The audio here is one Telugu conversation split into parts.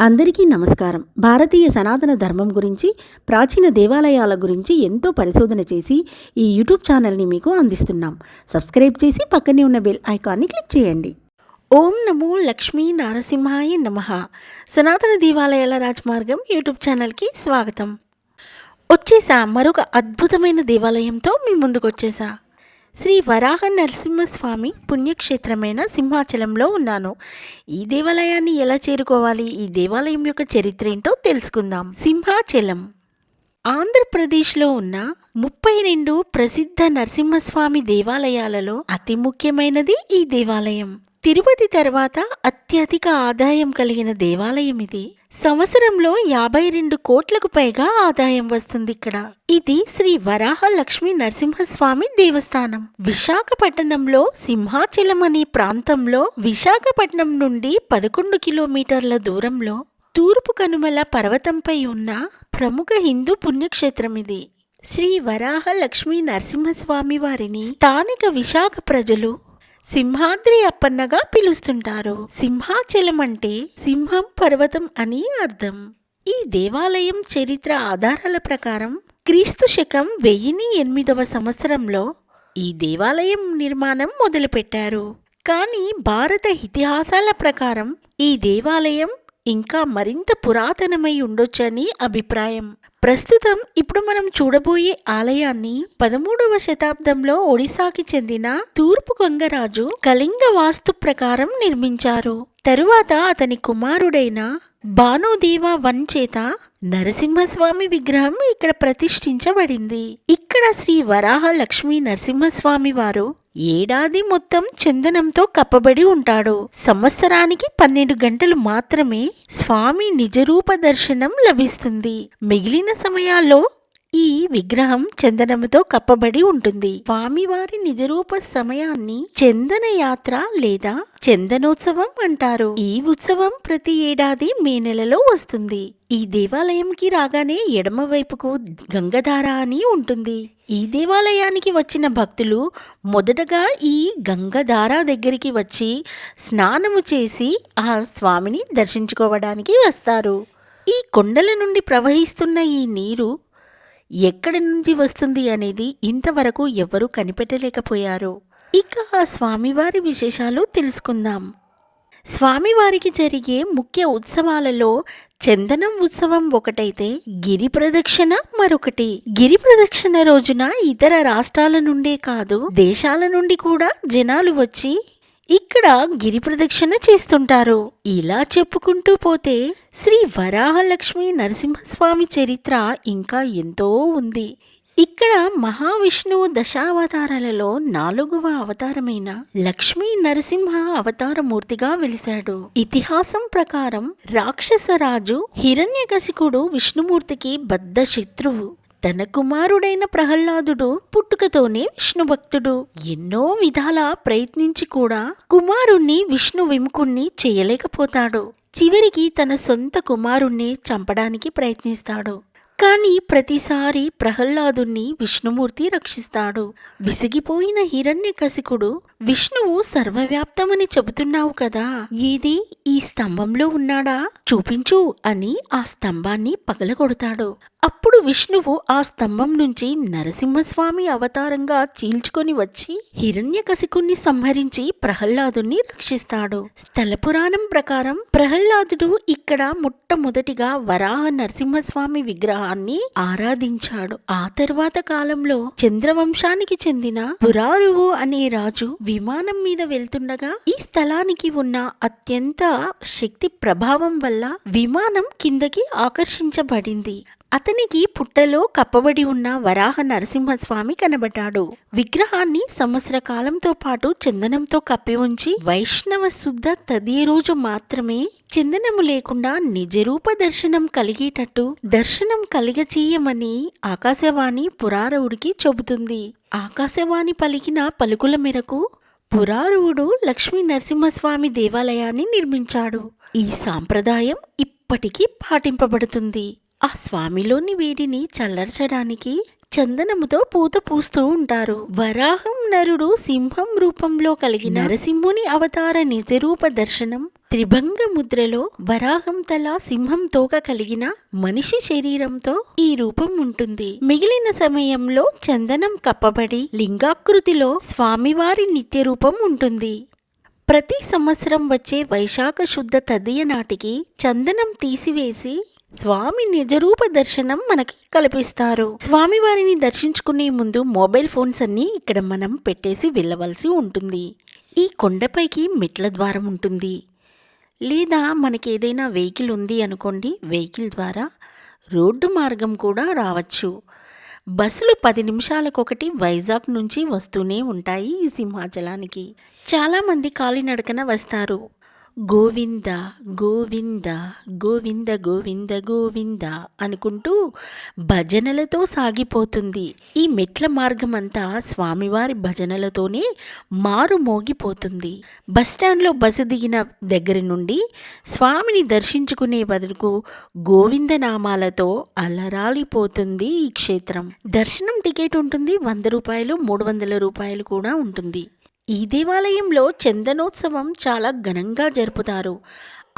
అందరికీ నమస్కారం. భారతీయ సనాతన ధర్మం గురించి ప్రాచీన దేవాలయాల గురించి ఎంతో పరిశోధన చేసి ఈ యూట్యూబ్ ఛానల్ని మీకు అందిస్తున్నాం. సబ్స్క్రైబ్ చేసి పక్కనే ఉన్న బెల్ ఐకాన్ని క్లిక్ చేయండి. ఓం నమో లక్ష్మీ నారసింహాయ నమ. సనాతన దేవాలయాల రాజమార్గం యూట్యూబ్ ఛానల్కి స్వాగతం. వచ్చేసా మరొక అద్భుతమైన దేవాలయంతో మీ ముందుకు వచ్చేసా శ్రీ వరాహ నరసింహస్వామి పుణ్యక్షేత్రమైన సింహాచలంలో ఉన్నాను. ఈ దేవాలయాన్ని ఎలా చేరుకోవాలి? ఈ దేవాలయం యొక్క చరిత్ర ఏంటో తెలుసుకుందాం. సింహాచలం. ఆంధ్రప్రదేశ్లో ఉన్న ముప్పై రెండు ప్రసిద్ధ నరసింహస్వామి దేవాలయాలలో అతి ముఖ్యమైనది ఈ దేవాలయం. తిరుపతి తర్వాత అత్యధిక ఆదాయం కలిగిన దేవాలయం ఇది. సంవత్సరంలో యాభై రెండు కోట్లకు పైగా ఆదాయం వస్తుంది ఇక్కడ. ఇది శ్రీ వరాహ లక్ష్మీ నరసింహస్వామి దేవస్థానం. విశాఖపట్నంలో సింహాచలం అనే ప్రాంతంలో విశాఖపట్నం నుండి పదకొండు కిలోమీటర్ల దూరంలో తూర్పు కనుమల పర్వతంపై ఉన్న ప్రముఖ హిందూ పుణ్యక్షేత్రం ఇది. శ్రీ వరాహ లక్ష్మీ నరసింహస్వామి వారిని స్థానిక విశాఖ ప్రజలు సింహాద్రి అప్పన్నగా పిలుస్తుంటారు. సింహాచలం అంటే సింహం పర్వతం అని అర్థం. ఈ దేవాలయం చరిత్ర ఆధారాల ప్రకారం క్రీస్తు శకం వెయ్యిని ఎనిమిదవ సంవత్సరంలో ఈ దేవాలయం నిర్మాణం మొదలుపెట్టారు. కానీ భారత ఇతిహాసాల ప్రకారం ఈ దేవాలయం ఇంకా మరింత పురాతనమై ఉండొచ్చని అభిప్రాయం. ప్రస్తుతం ఇప్పుడు మనం చూడబోయే ఆలయాన్ని పదమూడవ శతాబ్దంలో ఒడిశాకి చెందిన తూర్పు గంగరాజు కళింగ వాస్తు ప్రకారం నిర్మించారు. తరువాత అతని కుమారుడైన భానుదేవ వన్ చేత నరసింహస్వామి విగ్రహం ఇక్కడ ప్రతిష్ఠించబడింది. ఇక్కడ శ్రీ వరాహ లక్ష్మీ నరసింహస్వామి వారు ఏడాది మొత్తం చందనంతో కప్పబడి ఉంటాడు. సంవత్సరానికి పన్నెండు గంటలు మాత్రమే స్వామి నిజరూప దర్శనం లభిస్తుంది. మిగిలిన సమయాల్లో ఈ విగ్రహం చందనముతో కప్పబడి ఉంటుంది. స్వామివారి నిజరూప సమయాన్ని చందన యాత్ర లేదా చందనోత్సవం అంటారు. ఈ ఉత్సవం ప్రతి ఏడాది మే నెలలో వస్తుంది. ఈ దేవాలయంకి రాగానే ఎడమ వైపుకు గంగధార అని ఉంటుంది. ఈ దేవాలయానికి వచ్చిన భక్తులు మొదటగా ఈ గంగధార దగ్గరికి వచ్చి స్నానము చేసి ఆ స్వామిని దర్శించుకోవడానికి వస్తారు. ఈ కొండల నుండి ప్రవహిస్తున్న ఈ నీరు ఎక్కడి నుంచి వస్తుంది అనేది ఇంతవరకు ఎవరూ కనిపెట్టలేకపోయారు. ఇక ఆ స్వామివారి విశేషాలు తెలుసుకుందాం. స్వామివారికి జరిగే ముఖ్య ఉత్సవాలలో చందనం ఉత్సవం ఒకటైతే గిరి ప్రదక్షిణ మరొకటి. గిరి ప్రదక్షిణ రోజున ఇతర రాష్ట్రాల నుండే కాదు దేశాల నుండి కూడా జనాలు వచ్చి ఇక్కడ గిరి ప్రదక్షిణ చేస్తుంటారు. ఇలా చెప్పుకుంటూ పోతే శ్రీ వరాహలక్ష్మి నరసింహస్వామి చరిత్ర ఇంకా ఎంతో ఉంది. ఇక్కడ మహావిష్ణువు దశావతారాలలో నాలుగవ అవతారమైన లక్ష్మీ నరసింహ అవతారమూర్తిగా వెలిశాడు. ఇతిహాసం ప్రకారం రాక్షసరాజు హిరణ్యకశికుడు విష్ణుమూర్తికి బద్ధ శత్రువు తన కుమారుడైన ప్రహ్లాదుడు పుట్టుకతోనే విష్ణు భక్తుడు ఎన్నో విధాల ప్రయత్నించి కూడా కుమారుణ్ణి విష్ణు విముఖుణ్ణి చేయలేకపోతాడు. చివరికి తన సొంత కుమారుణ్ణి చంపడానికి ప్రయత్నిస్తాడు. కానీ ప్రతిసారి ప్రహ్లాదుణ్ణి విష్ణుమూర్తి రక్షిస్తాడు. విసిగిపోయిన హిరణ్యకశికుడు విష్ణువు సర్వవ్యాప్తమని చెబుతున్నావు కదా ఏది ఈ స్తంభంలో ఉన్నాడా? చూపించు అని ఆ స్తంభాన్ని పగలగొడతాడు. అప్పుడు విష్ణువు ఆ స్తంభం నుంచి నరసింహస్వామి అవతారంగా చీల్చుకొని వచ్చి హిరణ్యకశికుణ్ణి సంహరించి ప్రహ్లాదుని రక్షిస్తాడు. స్థల పురాణం ప్రకారం ప్రహ్లాదుడు ఇక్కడ మొట్టమొదటిగా వరాహ నరసింహస్వామి విగ్రహం వంశాన్ని ఆరాధించాడు. ఆ తర్వాత కాలంలో చంద్రవంశానికి చెందిన పురారువు అనే రాజు విమానం మీద వెళ్తుండగా ఈ స్థలానికి ఉన్న అత్యంత శక్తి ప్రభావం వల్ల విమానం కిందకి ఆకర్షించబడింది. అతనికి పుట్టలో కప్పబడి ఉన్న వరాహ నరసింహస్వామి కనబడ్డాడు. విగ్రహాన్ని సంవత్సర కాలంతో పాటు చందనంతో కప్పి ఉంచి వైష్ణవ శుద్ధ తదే రోజు మాత్రమే చందనము లేకుండా నిజరూప దర్శనం కలిగేటట్టు దర్శనం కలిగచేయమని ఆకాశవాణి పురారవుడికి చెబుతుంది. ఆకాశవాణి పలికిన పలుకుల మేరకు పురారువుడు లక్ష్మీ నరసింహస్వామి దేవాలయాన్ని నిర్మించాడు. ఈ సాంప్రదాయం ఇప్పటికీ పాటింపబడుతుంది. ఆ స్వామిలోని వేడిని చల్లర్చడానికి చందనముతో పూత పూస్తూ ఉంటారు. వరాహం నరుడు సింహం రూపంలో కలిగిన నరసింహుని అవతార నిజరూప దర్శనం త్రిభంగ ముద్రలో వరాహం తల సింహం తోక కలిగిన మనిషి శరీరంతో ఈ రూపం ఉంటుంది. మిగిలిన సమయంలో చందనం కప్పబడి లింగాకృతిలో స్వామివారి నిత్య రూపం ఉంటుంది. ప్రతి సంవత్సరం వచ్చే వైశాఖ శుద్ధ తదియ నాటికి చందనం తీసివేసి స్వామి నిజరూప దర్శనం మనకి కల్పిస్తారు. స్వామివారిని దర్శించుకునే ముందు మొబైల్ ఫోన్స్ అన్ని ఇక్కడ మనం పెట్టేసి వెళ్ళవలసి ఉంటుంది. ఈ కొండపైకి మెట్ల ద్వారం ఉంటుంది. లేదా మనకి ఏదైనా వెహికల్ ఉంది అనుకోండి వెహికల్ ద్వారా రోడ్డు మార్గం కూడా రావచ్చు. బస్సులు పది నిమిషాలకొకటి వైజాగ్ నుంచి వస్తూనే ఉంటాయి ఈ సింహాచలానికి. చాలామంది కాలినడకన వస్తారు. గోవింద గోవింద గోవింద గోవింద గోవింద అనుకుంటూ భజనలతో సాగిపోతుంది. ఈ మెట్ల మార్గమంతా స్వామివారి భజనలతోనే మారు మోగిపోతుంది. బస్టాండ్లో బస్సు దిగిన దగ్గర నుండి స్వామిని దర్శించుకునే వరకు గోవిందనామాలతో అలరాలిపోతుంది ఈ క్షేత్రం. దర్శనం టికెట్ ఉంటుంది వంద రూపాయలు మూడు వందల రూపాయలు కూడా ఉంటుంది. ఈ దేవాలయంలో చందనోత్సవం చాలా ఘనంగా జరుపుతారు.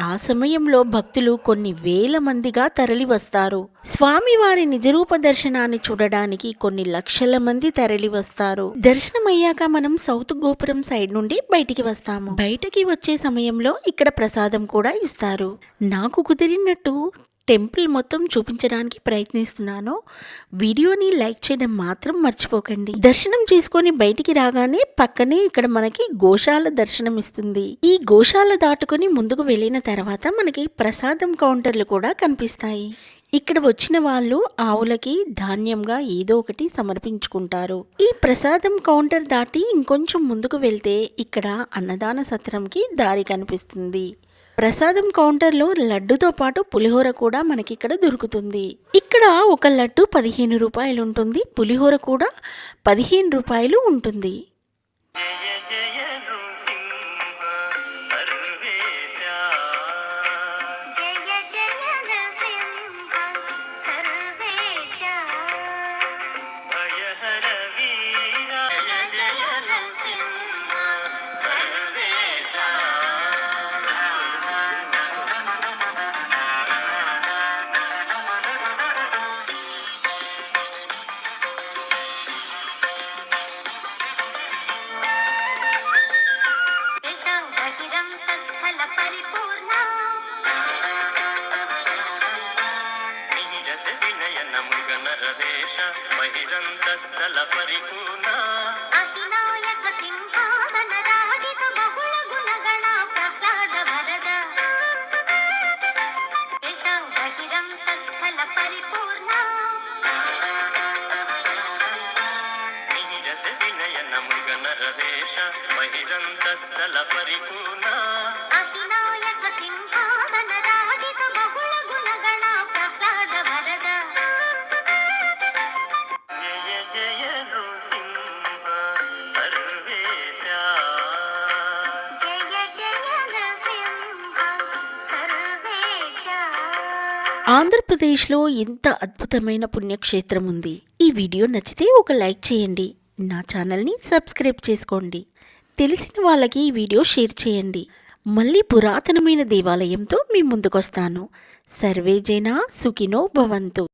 ఆ సమయంలో భక్తులు కొన్ని వేల మందిగా తరలి వస్తారు స్వామివారి నిజరూప దర్శనాన్ని చూడడానికి కొన్ని లక్షల మంది తరలి వస్తారు దర్శనం అయ్యాక మనం సౌత్ గోపురం సైడ్ నుండి బయటికి వస్తాము. బయటికి వచ్చే సమయంలో ఇక్కడ ప్రసాదం కూడా ఇస్తారు. నాకు కుదిరినట్టు టెంపుల్ మొత్తం చూపించడానికి ప్రయత్నిస్తున్నాను. వీడియోని లైక్ చేయడం మాత్రం మర్చిపోకండి. దర్శనం చేసుకొని బయటికి రాగానే పక్కనే ఇక్కడ మనకి గోశాల దర్శనం ఇస్తుంది. ఈ గోశాల దాటుకొని ముందుకు వెళ్ళిన తర్వాత మనకి ప్రసాదం కౌంటర్లు కూడా కనిపిస్తాయి. ఇక్కడ వచ్చిన వాళ్ళు ఆవులకి ధాన్యంగా ఏదో ఒకటి సమర్పించుకుంటారు. ఈ ప్రసాదం కౌంటర్ దాటి ఇంకొంచెం ముందుకు వెళ్తే ఇక్కడ అన్నదాన సత్రంకి దారి కనిపిస్తుంది. ప్రసాదం కౌంటర్లో లడ్డుతో పాటు పులిహోర కూడా మనకి ఇక్కడ దొరుకుతుంది. ఇక్కడ ఒక లడ్డు పదిహేను రూపాయలు ఉంటుంది పులిహోర కూడా పదిహేను రూపాయలు ఉంటుంది. వరద యశం బహిరం తస్థల పరిపూర్ణ. మిహిరస వినయన మృగ నరవేష మహిరంతస్థల పరిపూర్ణ. ఆంధ్రప్రదేశ్లో ఇంత అద్భుతమైన పుణ్యక్షేత్రం ఉంది. ఈ వీడియో నచ్చితే ఒక లైక్ చేయండి. నా ఛానల్ని సబ్స్క్రైబ్ చేసుకోండి. తెలిసిన వాళ్ళకి ఈ వీడియో షేర్ చేయండి. మళ్ళీ పురాతనమైన దేవాలయంతో మీ ముందుకొస్తాను. సర్వేజైనా సుఖినో భవంతు.